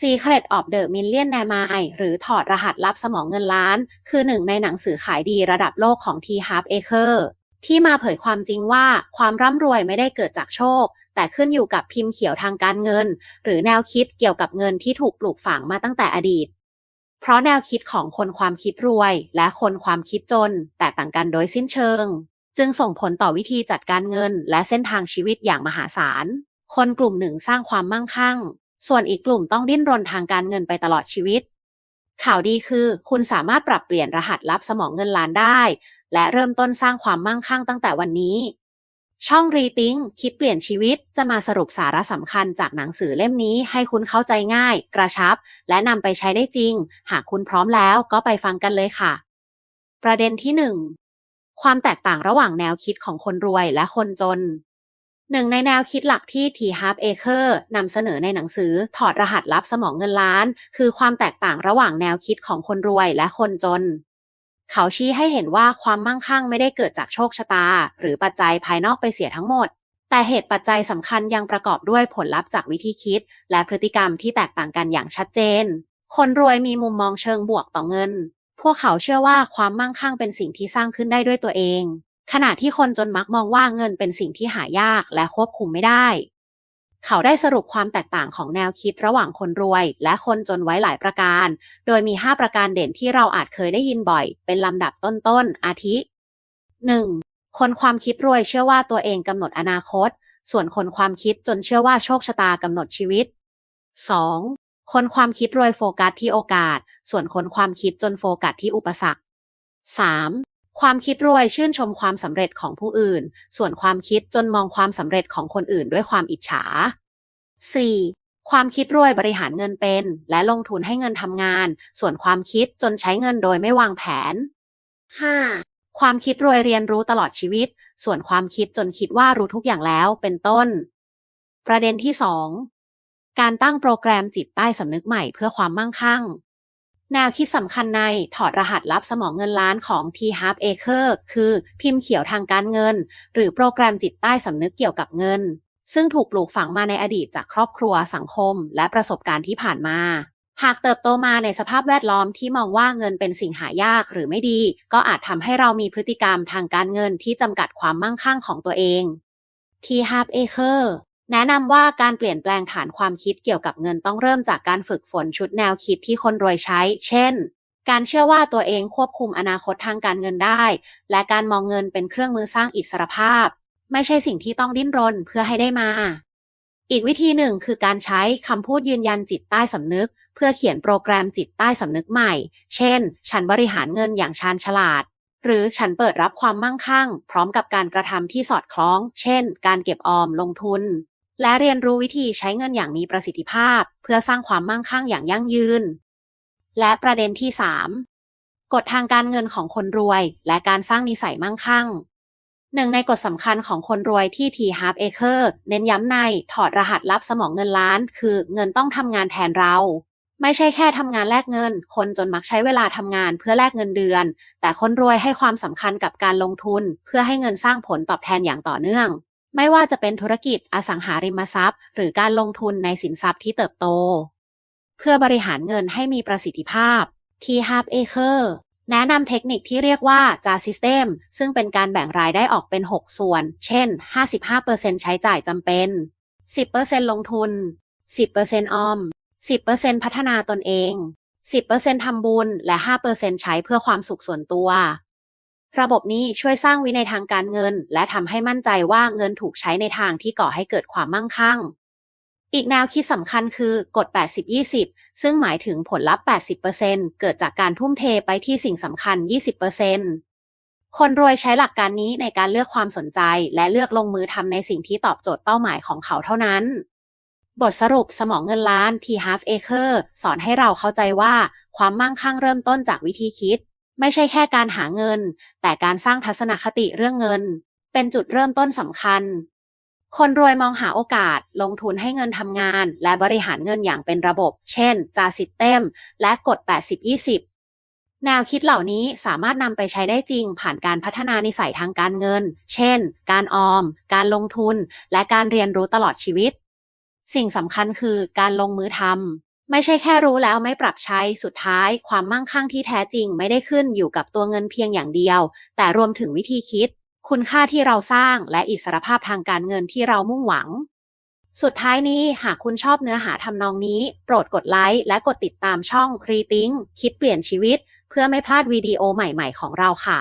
Secret of the Millionaire Mind หรือถอดรหัสลับสมองเงินล้าน คือหนึ่งในหนังสือขายดีระดับโลกของ T. Harv Eker ที่มาเผยความจริงว่าความร่ำรวยไม่ได้เกิดจากโชค แต่ขึ้นอยู่กับพิมพ์เขียวทางการเงิน หรือแนวคิดเกี่ยวกับเงินที่ถูกปลูกฝังมาตั้งแต่อดีต เพราะแนวคิดของคนความคิดรวย และคนความคิดจน แตกต่างกันโดยสิ้นเชิง จึงส่งผลต่อวิธีจัดการเงิน และเส้นทางชีวิตอย่างมหาศาลคนกลุ่มหนึ่งสร้างความมั่งคั่ง ส่วนอีกกลุ่มต้องดิ้นรนทางการเงินไปตลอดชีวิต ข่าวดีคือ คุณสามารถปรับเปลี่ยนรหัสลับสมองเงินล้านได้ และเริ่มต้นสร้างความมั่งคั่งตั้งแต่วันนี้ ช่องรีติงคิดเปลี่ยนชีวิตจะมาสรุปสาระสำคัญจากหนังสือเล่มนี้ให้คุณเข้าใจง่าย กระชับ และนำไปใช้ได้จริง หากคุณพร้อมแล้วก็ไปฟังกันเลยค่ะ ประเด็นที่ 1 ความแตกต่างระหว่างแนวคิดของคนรวยและคนจน หนึ่งในแนวคิดหลักที่ทีฮาร์ปเอเคอร์นำเสนอในหนังสือถอดรหัสลับสมองเงินล้าน คือความแตกต่างระหว่างแนวคิดของคนรวยและคนจน เขาชี้ให้เห็นว่าความมั่งคั่งไม่ได้เกิดจากโชคชะตา หรือปัจจัยภายนอกไปเสียทั้งหมด แต่เหตุปัจจัยสำคัญยังประกอบด้วยผลลัพธ์จากวิธีคิด และพฤติกรรมที่แตกต่างกันอย่างชัดเจน คนรวยมีมุมมองเชิงบวกต่อเงิน พวกเขาเชื่อว่าความมั่งคั่งเป็นสิ่งที่สร้างขึ้นได้ด้วยตัวเอง ขณะที่คนจนมักมองว่าเงินเป็นสิ่งที่หายากและควบคุมไม่ได้ เขาได้สรุปความแตกต่างของแนวคิดระหว่างคนรวย และคนจนไว้หลายประการ โดยมี 5 ประการเด่นที่เราอาจเคยได้ยินบ่อย เป็นลำดับต้นๆ อาทิ 1. คนความคิดรวยเชื่อว่าตัวเองกำหนดอนาคต ส่วนคนความคิดจนเชื่อว่าโชคชะตากำหนดชีวิต 2. คนความคิดรวยโฟกัสที่โอกาส ส่วนคนความคิดจนโฟกัสที่อุปสรรค 3. ความคิดรวยชื่นชมความสำเร็จของผู้อื่น ส่วนความคิดจนมองความสำเร็จของคนอื่นด้วยความอิจฉา 4. ความคิดรวยบริหารเงินเป็น และลงทุนให้เงินทำงาน ส่วนความคิดจนใช้เงินโดยไม่วางแผน 5. ความคิดรวยเรียนรู้ตลอดชีวิต ส่วนความคิดจนคิดว่ารู้ทุกอย่างแล้วเป็นต้น ประเด็นที่ 2 การตั้งโปรแกรมจิตใต้สำนึกใหม่เพื่อความมั่งคั่ง แนวคิดสำคัญในถอดรหัสลับสมองเงินล้านของ T. Harv Eker คือพิมพ์เขียวทางการเงิน หรือโปรแกรมจิตใต้สำนึกเกี่ยวกับเงิน ซึ่งถูกปลูกฝังมาในอดีตจากครอบครัวสังคม และประสบการณ์ที่ผ่านมา หากเติบโตมาในสภาพแวดล้อมที่มองว่าเงินเป็นสิ่งหายากหรือไม่ดี ก็อาจทำให้เรามีพฤติกรรมทางการเงินที่จำกัดความมั่งคั่งของตัวเอง T. Harv Eker แนะนำว่าการเปลี่ยนแปลงฐานความคิดเกี่ยวกับเงินต้องเริ่มจากการฝึกฝนชุดแนวคิดที่คนรวยใช้ เช่น การเชื่อว่าตัวเองควบคุมอนาคตทางการเงินได้ และการมองเงินเป็นเครื่องมือสร้างอิสรภาพ ไม่ใช่สิ่งที่ต้องดิ้นรนเพื่อให้ได้มา อีกวิธีหนึ่งคือการใช้คำพูดยืนยันจิตใต้สำนึก เพื่อเขียนโปรแกรมจิตใต้สำนึกใหม่ เช่น ฉันบริหารเงินอย่างชาญฉลาดหรือฉันเปิดรับความมั่งคั่ง พร้อมกับการกระทำที่สอดคล้อง เช่น การเก็บออมลงทุน และเรียนรู้วิธีใช้เงินอย่างมีประสิทธิภาพ เพื่อสร้างความมั่งคั่งอย่างยั่งยืน และประเด็นที่ 3 กฎทางการเงินของคนรวย และการสร้างนิสัยมั่งคั่งหนึ่งในกฎสำคัญของคนรวยที่ทีฮาร์ปเอเคอร์เน้นย้ำในถอดรหัสลับสมองเงินล้าน คือเงินต้องทำงานแทนเรา ไม่ใช่แค่ทำงานแลกเงิน คนจนมักใช้เวลาทำงานเพื่อแลกเงินเดือน แต่คนรวยให้ความสำคัญกับการลงทุน เพื่อให้เงินสร้างผลตอบแทนอย่างต่อเนื่อง ไม่ว่าจะเป็นธุรกิจอสังหาริมทรัพย์ หรือการลงทุนในสินทรัพย์ที่เติบโต เพื่อบริหารเงินให้มีประสิทธิภาพ T. Harv Eker แนะนำเทคนิคที่เรียกว่า JAR System ซึ่งเป็นการแบ่งรายได้ออกเป็น 6 ส่วน เช่น 55%ใช้จ่ายจำเป็น 10%ลงทุน 10%ออม 10%พัฒนาตนเอง 10%ทำบุญ และ 5%ใช้เพื่อความสุขส่วนตัว ระบบนี้ช่วยสร้างวินัยทางการเงิน และทำให้มั่นใจว่าเงินถูกใช้ในทางที่ก่อให้เกิดความมั่งคั่ง อีกแนวคิดสำคัญคือกฎ 80-20 ซึ่งหมายถึงผลลัพธ์ 80%เกิดจากการทุ่มเทไปที่สิ่งสำคัญ 20%คนรวยใช้หลักการนี้ในการเลือกความสนใจ และเลือกลงมือทำในสิ่งที่ตอบโจทย์เป้าหมายของเขาเท่านั้นบทสรุปสมองเงินล้านที่ Half Acre สอนให้เราเข้าใจว่าความมั่งคั่งเริ่มต้นจากวิธีคิด ไม่ใช่แค่การหาเงิน แต่การสร้างทัศนคติเรื่องเงิน เป็นจุดเริ่มต้นสำคัญ คนรวยมองหาโอกาส ลงทุนให้เงินทำงาน และบริหารเงินอย่างเป็นระบบ เช่น จาซิเต็ม และกฎ 80-20 แนวคิดเหล่านี้สามารถนำไปใช้ได้จริง ผ่านการพัฒนานิสัยทางการเงิน เช่น การออม การลงทุน และการเรียนรู้ตลอดชีวิต สิ่งสำคัญคือการลงมือทำ ไม่ใช่แค่รู้แล้วไม่ปรับใช้สุดท้าย ความมั่งคั่งที่แท้จริงไม่ได้ขึ้นอยู่กับตัวเงินเพียงอย่างเดียว แต่รวมถึงวิธีคิด คุณค่าที่เราสร้างและอิสรภาพทางการเงินที่เรามุ่งหวัง สุดท้ายนี้หากคุณชอบเนื้อหาทำนองนี้ โปรดกดไลค์และกดติดตามช่อง Rethink คิดเปลี่ยนชีวิต เพื่อไม่พลาดวิดีโอใหม่ๆของเราค่ะ